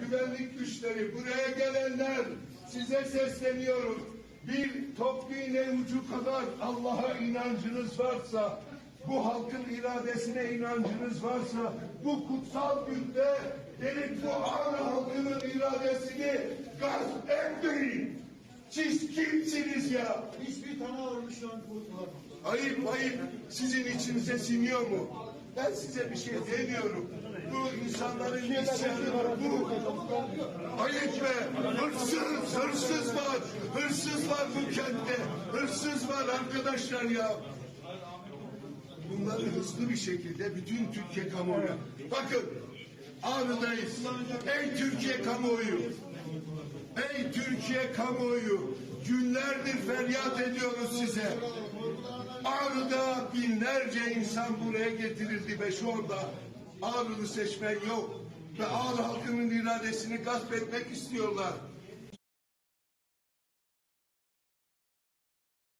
güvenlik güçleri, buraya gelenler size sesleniyorum. Bir top iğne ucu kadar Allah'a inancınız varsa, bu halkın iradesine inancınız varsa, bu kutsal günde gelip bu Ağrı halkının iradesini gasp etmeyin. Siz kimsiniz ya? Hiçbir tane alınmış şu an kurtular. Ayıp ayıp sizin içinize siniyor mu? Ben size bir şey demiyorum. Bu insanların isyanı bu. Ayıp be! Hırsız, hırsız var. Hırsız var bu kentte. Hırsız var arkadaşlar ya. Bunları hızlı bir şekilde bütün Türkiye kamuoyu. Bakın Ağrı'dayız. Ey Türkiye kamuoyu. Ey Türkiye kamuoyu. Günlerdir feryat ediyoruz size. Ağrı'da binlerce insan buraya getirildi ve şu anda Ağrı'lı seçmen yok. Ve Ağrı halkının iradesini gasp etmek istiyorlar.